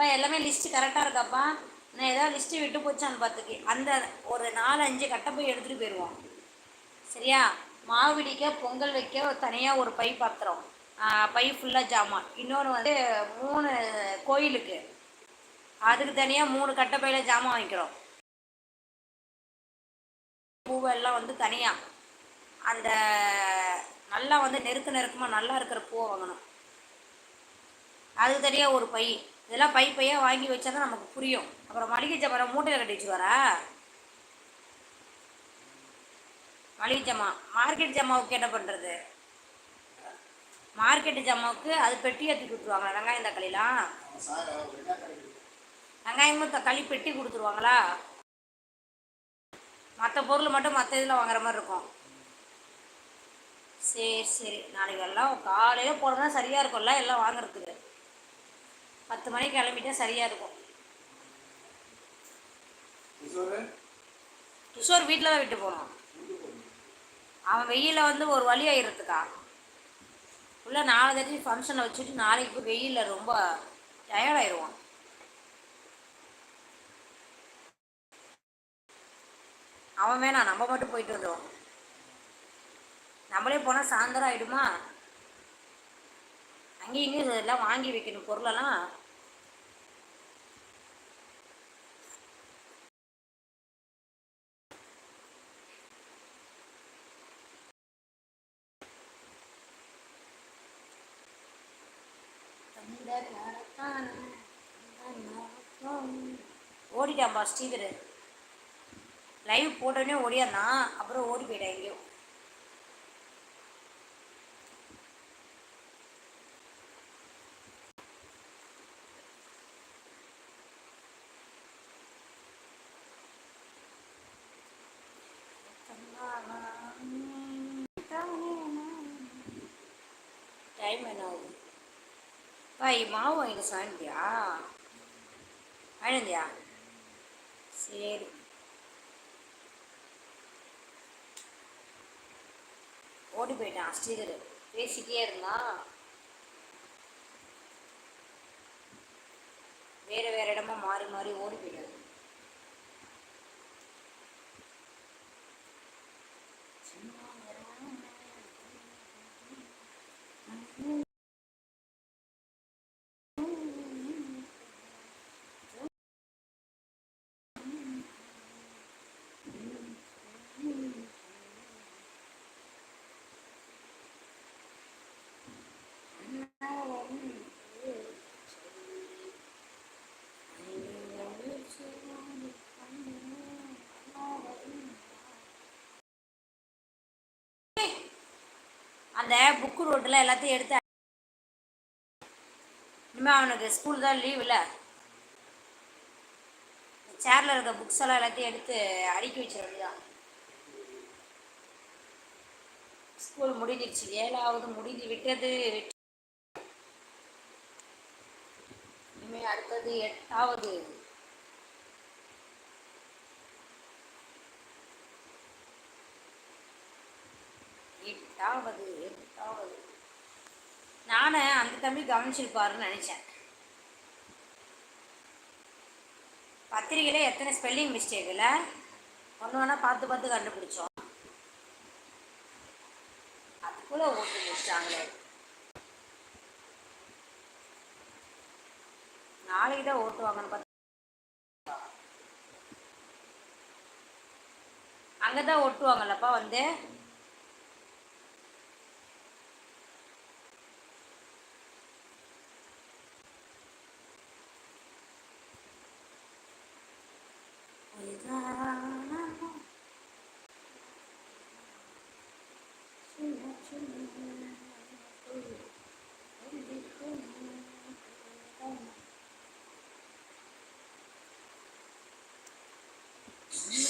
அப்பா எல்லாமே லிஸ்ட்டு கரெக்டாக இருக்காப்பா. நான் ஏதாவது லிஸ்ட்டு விட்டு போச்சான்னு பார்த்துக்கு அந்த ஒரு நாலு அஞ்சு கட்டை போய் எடுத்துகிட்டு போயிடுவோம் சரியா? மாவு பிடிக்க பொங்கல் வைக்க தனியாக ஒரு பை பாத்திரம். பை ஃபுல்லாக ஜாமான். இன்னொன்று வந்து மூணு கோயிலுக்கு. அதுக்கு தனியாக மூணு கட்டை பையில் ஜாமான் வைக்கிறோம் பூவெல்லாம் வந்து தனியாக அந்த நல்லா வந்து நெருக்க நெருக்கமாக நல்லா இருக்கிற பூவை வாங்கணும். அதுக்கு தனியாக ஒரு பை. இதெல்லாம் பை பையாக வாங்கி வச்சா தான் நமக்கு புரியும். அப்புறம் மளிகை ஜாமான் மூட்டையில் கட்டி வச்சுருவாரா? மளிகை ஜாமான் மார்க்கெட் ஜாமாவுக்கு என்ன பண்ணுறது மார்க்கெட்டு ஜாமாவுக்கு அது பெட்டி ஏற்றி கொடுத்துருவாங்களா? வெங்காயம் தக்காளிலாம்? வெங்காயமும் தக்காளி பெட்டி கொடுத்துருவாங்களா? மற்ற பொருள் மட்டும் மற்ற இதில் வாங்குற மாதிரி இருக்கும். சரி சரி. நாளைக்கு எல்லாம் காலையில் போனோம்னா சரியாக இருக்கும்ல எல்லாம் வாங்குறதுக்கு. பத்து மணிக்கு கிளம்பிட்டா சரியாக இருக்கும். கிஷோர்? வீட்டில் தான் விட்டு போகணும். அவன் வெயிலில் வந்து ஒரு வழி ஆயிடுறதுக்கா ஃபுல்லாக நாலு தட்டி ஃபங்க்ஷனை வச்சுட்டு நாளைக்கு போய் வெயிலில் ரொம்ப டயர்டாயிடுவான் அவன் வேணாம் நம்ம மட்டும் போயிட்டு வந்தோம் நம்மளே போனால் சாயந்தரம் ஆகிடுமா அங்கேயும் இங்கேயும் இதெல்லாம் வாங்கி வைக்கணும். பொருளெல்லாம் ஓடிட்டான்பா ஸ்ரீதர். லைவ் போட்டோடனே ஓடியாந்தான் அப்புறம் ஓடி போயிட்டா எங்கேயோ. டைம் என்ன ஆகுது? பாய் மாவு வாங்கிட்டு சாயந்தியா வாங்கிட்டியா சரி. ஓடி போயிட்டான் ஸ்ரீதர் பேசிட்டே இருந்தான். வேற வேற இடமா மாறி மாறி ஓடி போயிட்டாரு. அந்த புக்கு ரோட்டில் எல்லாத்தையும் எடுத்து இனிமேல் அவனுக்கு ஸ்கூல் தான் லீவ் இல்லை சேரில் இருக்க புக்ஸ் எல்லாம் எல்லாத்தையும் எடுத்து அடுக்கி வச்சிட வேண்டியதான் ஸ்கூல் முடிஞ்சிருச்சு. ஏழாவது முடிஞ்சு விட்டது இனிமேல் அடுத்தது எட்டாவது. எட்டாவது எட்டாவது. நானே அந்த தம்பி கவனிச்சிருப்பாருன்னு நினச்சேன். பத்திரிகையில் எத்தனை ஸ்பெல்லிங் மிஸ்டேக் இல்லை ஒன்று ஒன்றா பார்த்து பார்த்து கண்டுபிடிச்சோம். அதுக்குள்ளே ஓட்டு முடிச்சிட்டாங்களே நாளைக்கு தான் ஓட்டுவாங்கன்னு பார்த்து அங்கே தான் ஒட்டுவாங்கல்லப்பா வந்து. Yeah.